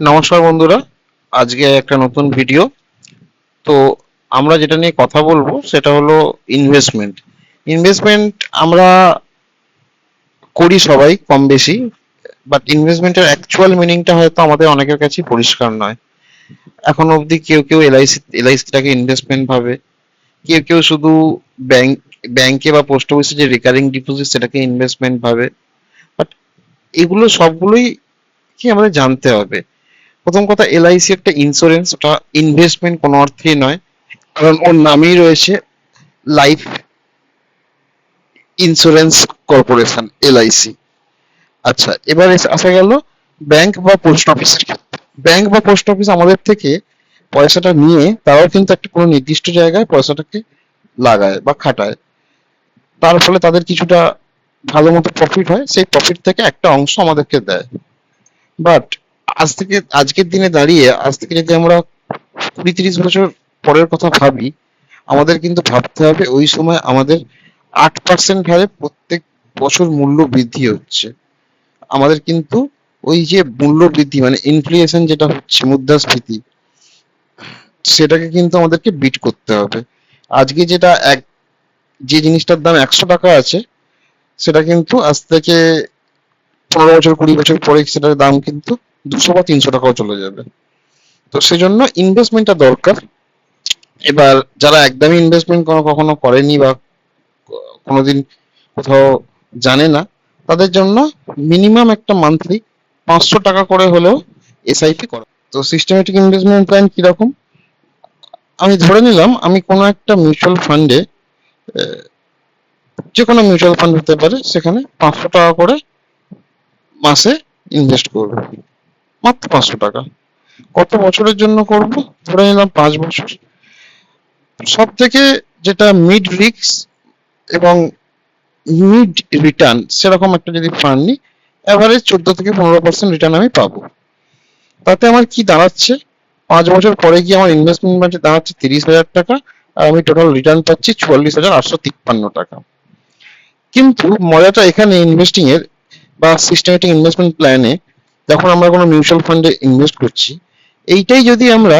নমস্কার বন্ধুরা, আজকে একটা নতুন ভিডিও তো আমরা যেটা নিয়ে কথা বলব, সেটা হলো ইনভেস্টমেন্ট ইনভেস্টমেন্ট আমরা করি সবাই কম বেশি বাট ইনভেস্টমেন্টের অ্যাকচুয়াল মিনিংটা হয়তো আমাদের অনেকের কাছে পরিষ্কার নয়। এখন অবধি কেউ কেউ এলআইসি এলআইসিটাকে ইনভেস্টমেন্ট ভাবে। কেউ কেউ শুধু ব্যাংক ব্যাংকে বা পোস্ট অফিসে যে রেকারিং ডিপোজিট সেটাকে ইনভেস্টমেন্ট ভাবে। বাট এগুলো সবগুলোই কি আমাদের জানতে হবে। প্রথম কথা এলআইসি একটা ইন্স্যুরেন্স ওটা ইনভেস্টমেন্ট কোনো অর্থেই নয়। কারণ ওর নামেই রয়েছে লাইফ ইন্স্যুরেন্স কর্পোরেশন এলআইসি আচ্ছা এবার আসা গেল ব্যাংক বা পোস্ট অফিসের ব্যাংক বা পোস্ট অফিস আমাদের থেকে পয়সাটা নিয়ে তারাও কিন্তু একটা কোনো নির্দিষ্ট জায়গায় পয়সাটাকে লাগায় বা খাটায়। তার ফলে তাদের কিছুটা ভালো মতো প্রফিট হয়, সেই প্রফিট থেকে একটা অংশ আমাদেরকে দেয়। বাট আজ থেকে, আজকের দিনে দাঁড়িয়ে, আজ থেকে যদি আমরা কুড়ি তিরিশ বছর পরের কথা ভাবি, আমাদের কিন্তু ভাবতে হবে ওই সময় আমাদের আট পার্সেন্ট হারে প্রত্যেক বছর মূল্য বৃদ্ধি হচ্ছে। আমাদের কিন্তু ওই যে মূল্য বৃদ্ধি মানে ইনফ্লেশন যেটা হচ্ছে, মুদ্রাস্ফীতি, সেটাকে কিন্তু আমাদেরকে বিট করতে হবে। আজকে যেটা এক, যে জিনিসটার দাম একশো টাকা আছে, সেটা কিন্তু আজ থেকে পনেরো বছর, কুড়ি বছর পরে সেটার দাম কিন্তু দুশো বা তিনশো টাকাও চলে যাবে। তো সেজন্য ইনভেস্টমেন্টটা দরকার। এবার যারা একদমই ইনভেস্টমেন্ট কোনো কখনো করেনি বা কোনোদিন কোথাও জানে না, তাদের জন্য মিনিমাম একটা মান্থলি পাঁচশো টাকা করে হলেও এসআইপি করা। তো সিস্টেমেটিক ইনভেস্টমেন্ট প্ল্যান কীরকম? আমি ধরে নিলাম, আমি কোনো একটা মিউচুয়াল ফান্ডে যে কোনো মিউচুয়াল ফান্ড হতে পারে, সেখানে পাঁচশো টাকা করে মাসে ইনভেস্ট করব। মাত্র পাঁচশো টাকা। কত বছরের জন্য করব? ধরে নিলাম পাঁচ বছর। সব থেকে যেটা মিড রিস্ক এবং মিড রিটার্ন সেরকম একটা যদি ফান্ড নিই অ্যাভারেজ চোদ্দ থেকে পনেরো পার্সেন্ট রিটার্ন আমি পাবো। তাতে আমার কি দাঁড়াচ্ছে? পাঁচ বছর পরে গিয়ে আমার ইনভেস্টমেন্ট বাজে দাঁড়াচ্ছে তিরিশ হাজার টাকা, আর আমি টোটাল রিটার্ন পাচ্ছি চুয়াল্লিশ হাজার আটশো তিপ্পান্ন টাকা। কিন্তু মজাটা এখানে ইনভেস্টিং এর বা সিস্টেমেটিক ইনভেস্টমেন্ট প্ল্যানে যখন আমরা কোনো মিউচুয়াল ফান্ডে ইনভেস্ট করছি এইটাই যদি আমরা